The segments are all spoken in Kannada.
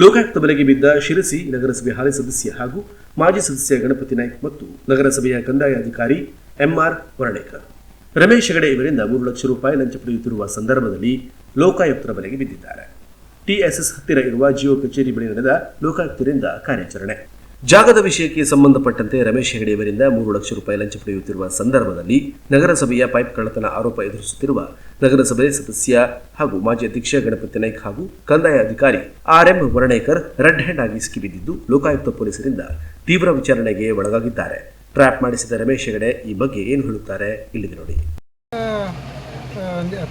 ಲೋಕಾಯುಕ್ತ ಬಲೆಗೆ ಬಿದ್ದ ಶಿರಸಿ ನಗರಸಭೆ ಹಾಲಿ ಸದಸ್ಯ ಹಾಗೂ ಮಾಜಿ ಸದಸ್ಯ ಗಣಪತಿ ನಾಯ್ಕ ಮತ್ತು ನಗರಸಭೆಯ ಕಂದಾಯ ಅಧಿಕಾರಿ ಎಂಆರ್ ವರ್ಣೇಕರ್ ರಮೇಶ್ ಹೆಗಡೆ ಇವರಿಂದ ಮೂರು ಲಕ್ಷ ರೂಪಾಯಿ ಲಂಚ ಪಡೆಯುತ್ತಿರುವ ಸಂದರ್ಭದಲ್ಲಿ ಲೋಕಾಯುಕ್ತರ ಬಲೆಗೆ ಬಿದ್ದಿದ್ದಾರೆ. ಟಿಎಸ್ಎಸ್ ಹತ್ತಿರ ಇರುವ ಜಿಯೋ ಕಚೇರಿ ಬಳಿ ನಡೆದ ಲೋಕಾಯುಕ್ತರಿಂದ ಕಾರ್ಯಾಚರಣೆ. ಜಾಗದ ವಿಷಯಕ್ಕೆ ಸಂಬಂಧಪಟ್ಟಂತೆ ರಮೇಶ್ ಹೆಗಡೆ ಇವರಿಂದ ಮೂರು ಲಕ್ಷ ರೂಪಾಯಿ ಲಂಚ ಪಡೆಯುತ್ತಿರುವ ಸಂದರ್ಭದಲ್ಲಿ ನಗರಸಭೆಯ ಪೈಪ್ ಕಳ್ಳತನ ಆರೋಪ ಎದುರಿಸುತ್ತಿರುವ ನಗರಸಭೆ ಸದಸ್ಯ ಹಾಗೂ ಮಾಜಿ ಅಧ್ಯಕ್ಷ ಗಣಪತಿ ನಾಯ್ಕ್ ಹಾಗೂ ಕಂದಾಯ ಅಧಿಕಾರಿ R M Varnekar red hand ಆಗಿ ಸಿಕ್ಕಿಬಿದ್ದಿದ್ದು ಲೋಕಾಯುಕ್ತ ಪೊಲೀಸರಿಂದ ತೀವ್ರ ವಿಚಾರಣೆಗೆ ಒಳಗಾಗಿದ್ದಾರೆ. ಟ್ರ್ಯಾಪ್ ಮಾಡಿಸಿದ ರಮೇಶ್ ಹೆಗಡೆ ಈ ಬಗ್ಗೆ ಏನು ಹೇಳುತ್ತಾರೆ ಇಲ್ಲಿದೆ ನೋಡಿ.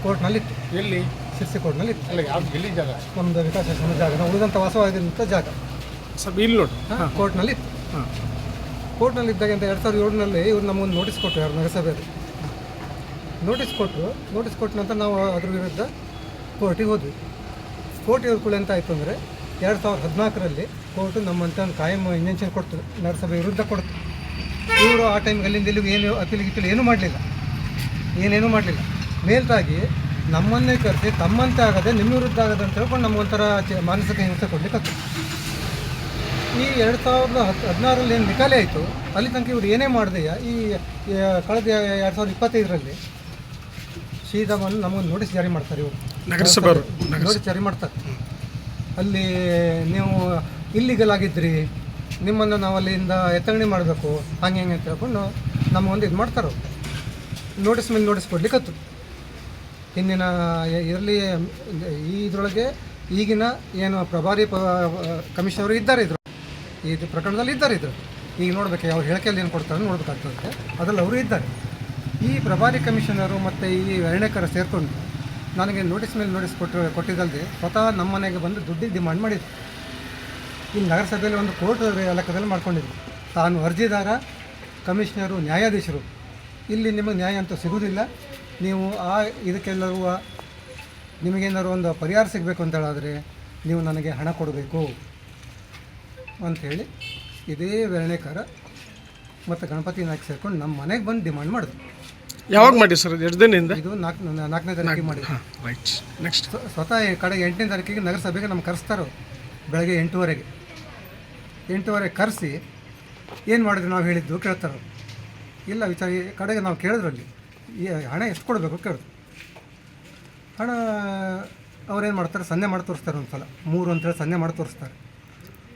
ಕೋರ್ಟ್ನಲ್ಲಿ ಎಲ್ಲಿ? ಸಿರ್ಸಿ ಕೋರ್ಟ್ನಲ್ಲಿ ನಮ್ಮದು ವಿಕಾಸ ಜಾಗ. ಉಳಿದಂಥ ವಾಸವಾಗಿರುವಂಥ ಜಾಗ. ಸ್ವಲ್ಪ ಇಲ್ಲಿ ನೋಡಿ ಕೋರ್ಟ್ನಲ್ಲಿ ಇತ್ತು. ಹಾಂ. ಕೋರ್ಟ್ನಲ್ಲಿ ಇದ್ದಾಗ ಅಂತ ಎರಡು ಸಾವಿರದ ಏಳರಲ್ಲಿ ಇವ್ರು ನಮಗೊಂದು ನೋಟಿಸ್ ಕೊಟ್ಟರು ಯಾರು ನಗರಸಭೆಯಲ್ಲಿ. ನೋಟಿಸ್ ಕೊಟ್ಟರು. ನೋಟಿಸ್ ಕೊಟ್ಟ ನಂತರ ನಾವು ಅದ್ರ ವಿರುದ್ಧ ಕೋರ್ಟಿಗೆ ಹೋದ್ವಿ. ಕೋರ್ಟಿಗೆ ಹೋದ್ಕೊಳ್ಳಿ ಅಂತ ಆಯಿತು ಅಂದರೆ ಎರಡು ಸಾವಿರದ ಹದಿನಾಲ್ಕರಲ್ಲಿ ಕೋರ್ಟು ನಮ್ಮಂತ ಒಂದು ಕಾಯಂ ಇಂಜೆಕ್ಷನ್ ಕೊಡ್ತು ನಗರಸಭೆ ವಿರುದ್ಧ ಕೊಡ್ತು. ಇವರು ಆ ಟೈಮ್ಗೆ ಅಲ್ಲಿಂದ ಇಲ್ಲಿಗೆ ಏನು ಅಪೀಲ್ ಗಿಪೀಲ್ ಏನೂ ಮಾಡಲಿಲ್ಲ. ಏನೇನೂ ಮಾಡಲಿಲ್ಲ. ಮೇಲ್ತಾಗಿ ನಮ್ಮನ್ನೇ ಕರೆಸಿ ತಮ್ಮಂತೆ ಆಗದೆ ನಿಮ್ಮ ವಿರುದ್ಧ ಆಗದೆ ಅಂತ ಹೇಳ್ಕೊಂಡು ನಮಗೊಂಥರ ಒಂಥರ ಮಾನಸಿಕ ಹಿಂಸೆ ಕೊಡ್ಲಿಕ್ಕೆ ಈ ಎರಡು ಸಾವಿರದ ಹತ್ತು ಹದಿನಾರರಲ್ಲಿ ಏನು ನಿಕಾಲೆ ಆಯಿತು? ಅಲ್ಲಿ ತನಕ ಇವ್ರು ಏನೇ ಮಾಡಿದೆಯಾ ಈ ಕಳೆದ ಎರಡು ಸಾವಿರದ ಇಪ್ಪತ್ತೈದರಲ್ಲಿ ಸೀದಾ ನಮಗೆ ನಮಗೊಂದು ನೋಟಿಸ್ ಜಾರಿ ಮಾಡ್ತಾರೆ ಇವರು. ನಗರಸಭೆ ನೋಟಿಸ್ ಜಾರಿ ಮಾಡ್ತಾರೆ. ಅಲ್ಲಿ ನೀವು ಇಲ್ಲಿಗಲ್ ಆಗಿದ್ರಿ ನಿಮ್ಮನ್ನು ನಾವು ಅಲ್ಲಿಂದ ಎತ್ತಂಗಣಿ ಮಾಡಬೇಕು ಹಂಗೆ ಹೆಂಗೆ ಅಂತ ಹೇಳ್ಕೊಂಡು ಒಂದು ಇದು ಮಾಡ್ತಾರೆ. ನೋಟಿಸ್ ಮೇಲೆ ನೋಟಿಸ್ ಕೊಡ್ಲಿಕ್ಕತ್ತು ಹಿಂದಿನ ಇರಲಿ ಈ ಇದರೊಳಗೆ ಈಗಿನ ಏನು ಪ್ರಭಾರಿ ಪ ಕಮಿಷನರು ಇದ್ದಾರೆ ಇದ್ರು ಇದು ಪ್ರಕರಣದಲ್ಲಿ ಇದ್ದಾರೆ ಇದ್ರು. ಈಗ ನೋಡ್ಬೇಕು ಯಾವ ಹೇಳಿಕೆಯಲ್ಲಿ ಏನು ಕೊಡ್ತಾರೆ ನೋಡಬೇಕಾಗ್ತದೆ. ಅದರಲ್ಲಿ ಅವರು ಇದ್ದಾರೆ. ಈ ಪ್ರಭಾರಿ ಕಮಿಷನರು ಮತ್ತು ಈ ಅರಣ್ಯಕರ ಸೇರಿಕೊಂಡು ನನಗೆ ನೋಟಿಸ್ ಮೇಲೆ ನೋಟಿಸ್ ಕೊಟ್ಟು ಕೊಟ್ಟಿದ್ದಲ್ಲದೆ ಸ್ವತಃ ನಮ್ಮ ಮನೆಗೆ ಬಂದು ದುಡ್ಡಿಗೆ ಡಿಮಾಂಡ್ ಮಾಡಿದ್ರು. ಈ ನಗರಸಭೆಯಲ್ಲಿ ಒಂದು ಕೋರ್ಟ್ ಲೆಕ್ಕದಲ್ಲಿ ಮಾಡ್ಕೊಂಡಿದ್ರು. ತಾನು ಅರ್ಜಿದಾರ, ಕಮಿಷನರು, ನ್ಯಾಯಾಧೀಶರು. ಇಲ್ಲಿ ನಿಮಗೆ ನ್ಯಾಯ ಅಂತೂ ಸಿಗುವುದಿಲ್ಲ ನೀವು ಆ ಇದಕ್ಕೆಲ್ಲರೂ ನಿಮಗೇನಾದ್ರು ಒಂದು ಪರಿಹಾರ ಸಿಗಬೇಕು ಅಂತ ನೀವು ನನಗೆ ಹಣ ಕೊಡಬೇಕು. ಅಂಥೇಳಿ ಇದೇ ವೆರಣೆಕಾರ ಮತ್ತು ಗಣಪತಿ ನಾಯ್ಕ ಸೇರ್ಕೊಂಡು ನಮ್ಮ ಮನೆಗೆ ಬಂದು ಡಿಮಾಂಡ್ ಮಾಡಿದ್ರು ಯಾವಾಗ ಮಾಡಿ ಸರ್ ಎಷ್ಟು ದಿನದಿಂದ? ಇದು ನಾಲ್ಕು ನಾಲ್ಕನೇ ತಾರೀಕಿಗೆ ಮಾಡಿ ರೈಟ್ ನೆಕ್ಸ್ಟ್ ಸ್ವ- ಸ್ವತಃ ಈ ಕಡೆ ಎಂಟನೇ ತಾರೀಕಿಗೆ ನಗರಸಭೆಗೆ ನಮ್ಮ ಕರೆಸ್ತಾರೆ. ಬೆಳಗ್ಗೆ ಎಂಟೂವರೆಗೆ. ಎಂಟೂವರೆಗೆ ಕರೆಸಿ ಏನು ಮಾಡಿದ್ರು ನಾವು ಹೇಳಿದ್ದು ಕೇಳ್ತಾರೆ? ಇಲ್ಲ ವಿಚಾರ ಕಡೆಗೆ ನಾವು ಕೇಳಿದ್ರಲ್ಲಿ ಈ ಹಣ ಎಷ್ಟು ಕೊಡಬೇಕು ಕೇಳಿದ್ರು. ಹಣ ಅವ್ರೇನು ಮಾಡ್ತಾರೆ? ಸನ್ನೆ ಮಾಡಿ ತೋರಿಸ್ತಾರೆ ಒಂದು ಸಲ ಮೂರು ಅಂತೇಳಿ ಸನ್ನೆ ಮಾಡಿ ತೋರಿಸ್ತಾರೆ.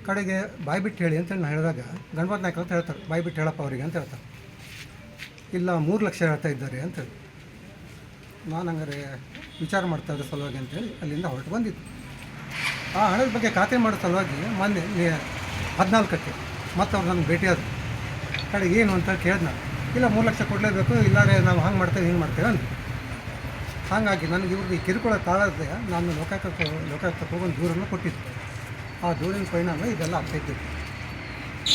ಕಡೆಗೆ ಬಾಯಿ ಬಿಟ್ಟು ಹೇಳಿ ಅಂತೇಳಿ ನಾನು ಹೇಳಿದಾಗ, ಗಣಪತ್ ನಾಯ್ಕ ಅಂತ ಹೇಳ್ತಾರೆ, ಬಾಯಿ ಬಿಟ್ಟು ಹೇಳಪ್ಪ ಅವರಿಗೆ ಅಂತ ಹೇಳ್ತಾರೆ. ಇಲ್ಲ, ಮೂರು ಲಕ್ಷ ಹೇಳ್ತಾ ಇದ್ದಾರೆ ಅಂತೇಳಿ ನಾನು ಹಂಗಾರೆ ವಿಚಾರ ಮಾಡ್ತಾ ಇದ್ದ ಸಲುವಾಗಿ ಅಂತೇಳಿ ಅಲ್ಲಿಂದ ಹೊರಟು ಬಂದಿದ್ದು. ಆ ಹಣದ ಬಗ್ಗೆ ಖಾತೆ ಮಾಡೋ ಸಲುವಾಗಿ ಮೊನ್ನೆ ಹದಿನಾಲ್ಕಕ್ಕೆ ಮತ್ತೆ ಅವ್ರು ನನಗೆ ಭೇಟಿಯಾದರು ಕಡೆಗೆ ಏನು ಅಂತ ಕೇಳಿದ್ ನಾನು. ಇಲ್ಲ, ಮೂರು ಲಕ್ಷ ಕೊಡಲೇಬೇಕು ಇಲ್ಲಾರೆ ನಾವು ಹಂಗೆ ಮಾಡ್ತೇವೆ, ಹಿಂಗೆ ಮಾಡ್ತೇವೆ ಅಂತ ಹಾಗಾಗಿ ನನಗೆ ಇವ್ರಿಗೆ ಕಿರುಕುಳ ತಾಳದೆ ನಾನು ಲೋಕಾಯುಕ್ತ ಲೋಕಾಯುಕ್ತಕ್ಕೆ ಹೋಗೊಂದು ದೂರನ್ನು ಕೊಟ್ಟಿದ್ದೆ. ಆ ಧೂಳಿನ ಪರಿಣಾಮ ಇದೆಲ್ಲ ಆಗ್ತೈತಿ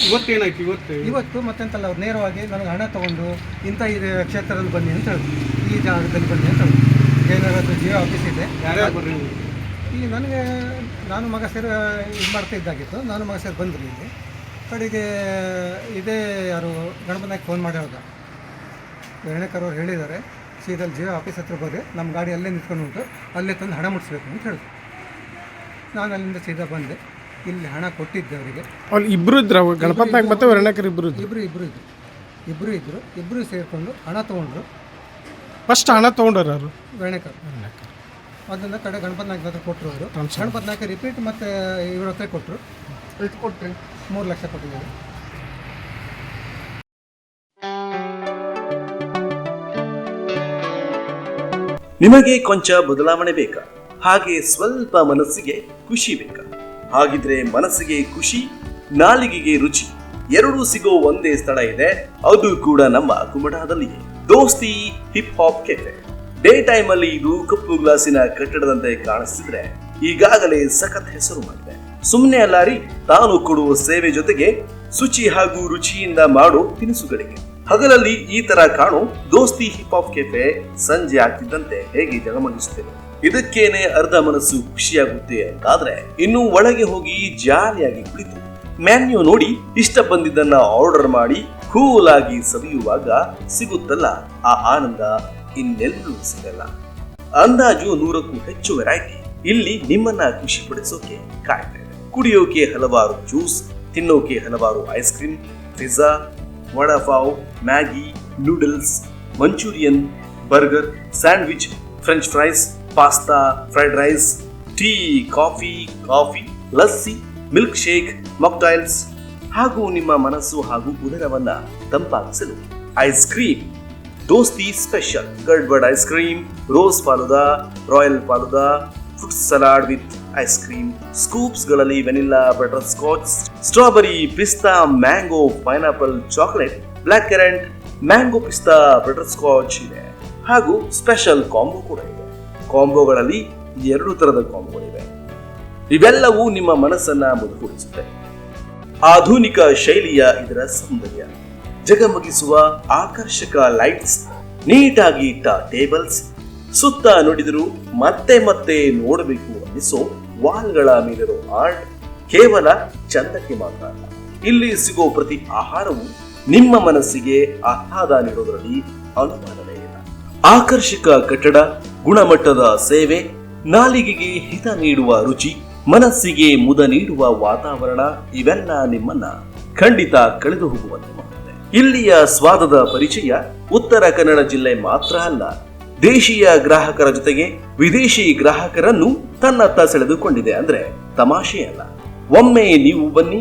ಇವತ್ತೇನಾಯ್ತು ಇವತ್ತು? ಇವತ್ತು ಮತ್ತೆಂತಲ್ಲ ಅವ್ರು ನೇರವಾಗಿ ನನಗೆ ಹಣ ತಗೊಂಡು ಇಂಥ ಇದು ಕ್ಷೇತ್ರದಲ್ಲಿ ಬನ್ನಿ ಅಂತ ಹೇಳಿದ್ರು. ಈ ಜಾಗದಲ್ಲಿ ಬನ್ನಿ ಅಂತ ಹೇಳಿದ್ರು. ಜಯನಗರದ ಜಿಯೋ ಆಫೀಸ್ ಇದೆ. ಈ ನನಗೆ ನಾನು ಮಗ ಸೇರಿ ಇದು ಮಾಡ್ತಾ ಇದ್ದಾಗಿತ್ತು. ನಾನು ಮಗ ಸೇರಿ ಬಂದ್ರಿ ಇಲ್ಲಿ. ಕಡೆಗೆ ಇದೇ ಯಾರು ಗಣಪನಾಗಿ ಫೋನ್ ಮಾಡಿ ಹೇಳ್ದ ಅವ್ರು ಹೇಳಿದ್ದಾರೆ ಸೀದಲ್ಲಿ ಜಿಯೋ ಆಫೀಸ್ ಹತ್ರ ಬರ್ರಿ. ನಮ್ಮ ಗಾಡಿ ಅಲ್ಲೇ ನಿಂತ್ಕೊಂಡು ಉಂಟು. ಅಲ್ಲೇ ತಂದು ಹಣ ಮುಟ್ಟಿಸ್ಬೇಕು ಅಂತ ಹೇಳಿದ್ರು. ನಾನು ಅಲ್ಲಿಂದ ಸೀದಾ ಬಂದೆ. ಇಲ್ಲಿ ಹಣ ಕೊಟ್ಟಿದ್ದೆ ಅವರಿಗೆ ಅಲ್ಲಿ ಇಬ್ರು ಇದ್ರ ಗಣಪತಿ ನಾಯ್ಕ ಮತ್ತೆ ವರ್ಣಕರ್ ಇಬ್ರು ಇದ್ರು. ಇಬ್ಬರು ಇಬ್ಬರು ಇದ್ರು. ಇಬ್ಬರು ಇದ್ರು ಇಬ್ಬರು ಸೇರಿಕೊಂಡು ಹಣ ತೊಗೊಂಡ್ರು. ಫಸ್ಟ್ ಹಣ ತೊಗೊಂಡಾರ ಅವರು ವರ್ಣಕರ್ ಅದನ್ನ ಕಡೆ ಗಣಪತಿ ನಾಯ್ಕ ಹತ್ರ ಕೊಟ್ಟರು ಅವರು. ಗಣಪತಿ ನಾಯ್ಕ ರಿಪೀಟ್ ಮತ್ತೆ ಇವ್ರ ಹತ್ರ ಕೊಟ್ಟರು ಎಷ್ಟು ಕೊಟ್ರಿ. ಮೂರು ಲಕ್ಷ ಕೊಟ್ಟಿದ್ದಾರೆ. ನಿಮಗೆ ಕೊಂಚ ಬದಲಾವಣೆ ಬೇಕಾ? ಹಾಗೆ ಸ್ವಲ್ಪ ಮನಸ್ಸಿಗೆ ಖುಷಿ ಬೇಕಾ? ಹಾಗಿದ್ರೆ ಮನಸ್ಸಿಗೆ ಖುಷಿ, ನಾಲಿಗೆಗೆ ರುಚಿ, ಎರಡೂ ಸಿಗೋ ಒಂದೇ ಸ್ಥಳ ಇದೆ. ಅದು ಕೂಡ ನಮ್ಮ ಕುಮಟಾದಲ್ಲಿಯೇ. Dosti hip hop cafe day time ಅಲ್ಲಿ ಇದು ಕಪ್ಪು ಗ್ಲಾಸಿನ ಕಟ್ಟಡದಂತೆ ಕಾಣಿಸ್ತಿದ್ರೆ ಈಗಾಗಲೇ ಸಖತ್ ಹೆಸರು ಮಾಡಿದೆ. ಸುಮ್ಮನೆ ಅಲ್ಲಾರಿ, ತಾನು ಕೊಡುವ ಸೇವೆ ಜೊತೆಗೆ ಶುಚಿ ಹಾಗೂ ರುಚಿಯಿಂದ ಮಾಡೋ ತಿನಿಸುಗಳಿಗೆ. ಹಗಲಲ್ಲಿ ಈ ತರ ಕಾಣೋ ದೋಸ್ತಿ ಹಿಪ್ ಹಾಪ್ ಕೆಫೆ ಸಂಜೆ ಆಗ್ತಿದ್ದಂತೆ ಹೇಗೆ ಜಗಮಗಿಸುತ್ತೇವೆ? ಇದಕ್ಕೇನೆ ಅರ್ಧ ಮನಸ್ಸು ಖುಷಿಯಾಗುತ್ತೆ ಅಂತಾದ್ರೆ ಇನ್ನು ಒಳಗೆ ಹೋಗಿ ಜಾಲಿಯಾಗಿ ಕುಳಿತು ಮ್ಯಾನ್ಯೂ ನೋಡಿ ಇಷ್ಟ ಬಂದಿದ್ದನ್ನ ಆರ್ಡರ್ ಮಾಡಿ ಕೂಲ್ ಆಗಿ ಸವಿಯುವಾಗ ಸಿಗುತ್ತಲ್ಲ ಆ ಆನಂದ ಇನ್ನೆಲ್ಲೂ ಸಿಗಲ್ಲ. ಅಂದಾಜು ನೂರಕ್ಕೂ ಹೆಚ್ಚು ವೆರೈಟಿ ಇಲ್ಲಿ ನಿಮ್ಮನ್ನ ಖುಷಿ ಪಡಿಸೋಕೆ ಇದೆ ಕುಡಿಯೋಕೆ ಹಲವಾರು ಜ್ಯೂಸ್, ತಿನ್ನೋಕೆ ಹಲವಾರು ice cream pizza vada pav Maggi noodles Manchurian burger sandwich French fries pasta fried rice tea coffee coffee lassi milkshake mocktails ಹಾಗೂ ನಿಮ್ಮ ಮನಸ್ಸು ಹಾಗೂ ಉದರವನ್ನ ತಂಪಾಗಿಸಲು ಐಸ್ ಕ್ರೀಮ್ ದೋಸ್ತಿ special gadbad ice cream rose falooda royal falooda fruit salad with ice cream ಸ್ಕೂಪ್ಸ್ಗಳಲ್ಲಿ vanilla butterscotch strawberry pista mango pineapple chocolate black currant mango pista butterscotch ಇದೆ. ಹಾಗೂ ಸ್ಪೆಷಲ್ ಕಾಂಬೋ ಕೂಡ ಇದೆ. ಕಾಂಬೋಗಳಲ್ಲಿ ಎರಡು ತರದ ಕಾಂಬೋಗಳಿವೆ. ಇವೆಲ್ಲವೂ ನಿಮ್ಮ ಮನಸ್ಸನ್ನ ಮುದುಗೂಡಿಸುತ್ತೆ ಆಧುನಿಕ ಶೈಲಿಯ ಇದರ ಸೌಂದರ್ಯ. ಜಗಮಗಿಸುವ ಆಕರ್ಷಕ ಲೈಟ್ಸ್, ನೀಟಾಗಿ ಇಟ್ಟ ಟೇಬಲ್ಸ್, ಸುತ್ತ ನೋಡಿದರೂ ಮತ್ತೆ ಮತ್ತೆ ನೋಡಬೇಕು ಅನ್ನಿಸೋ ವಾಲ್ಗಳ ಮೇಲಿರೋ ಆರ್ಟ್ ಕೇವಲ ಚಂದಕ್ಕೆ ಮಾತ್ರ ಅಲ್ಲ. ಇಲ್ಲಿ ಸಿಗೋ ಪ್ರತಿ ಆಹಾರವು ನಿಮ್ಮ ಮನಸ್ಸಿಗೆ ಆಹ್ಲಾದ ನೀಡೋದರಲ್ಲಿ ಅನುಮಾನ ಆಕರ್ಷಕ ಕಟ್ಟಡ, ಗುಣಮಟ್ಟದ ಸೇವೆ, ನಾಲಿಗೆಗೆ ಹಿತ ನೀಡುವ ರುಚಿ, ಮನಸ್ಸಿಗೆ ಮುದ ನೀಡುವ ವಾತಾವರಣ ಇವೆಲ್ಲ ನಿಮ್ಮನ್ನ ಖಂಡಿತ ಕಳೆದು ಹೋಗುವಂತೆ ಮಾಡುತ್ತದೆ. ಇಲ್ಲಿಯ ಸ್ವಾದದ ಪರಿಚಯ ಉತ್ತರ ಕನ್ನಡ ಜಿಲ್ಲೆ ಮಾತ್ರ ಅಲ್ಲ, ದೇಶೀಯ ಗ್ರಾಹಕರ ಜೊತೆಗೆ ವಿದೇಶಿ ಗ್ರಾಹಕರನ್ನು ತನ್ನತ್ತ ಸೆಳೆದುಕೊಂಡಿದೆ ಅಂದ್ರೆ ತಮಾಷೆ ಅಲ್ಲ ಒಮ್ಮೆ ನೀವು ಬನ್ನಿ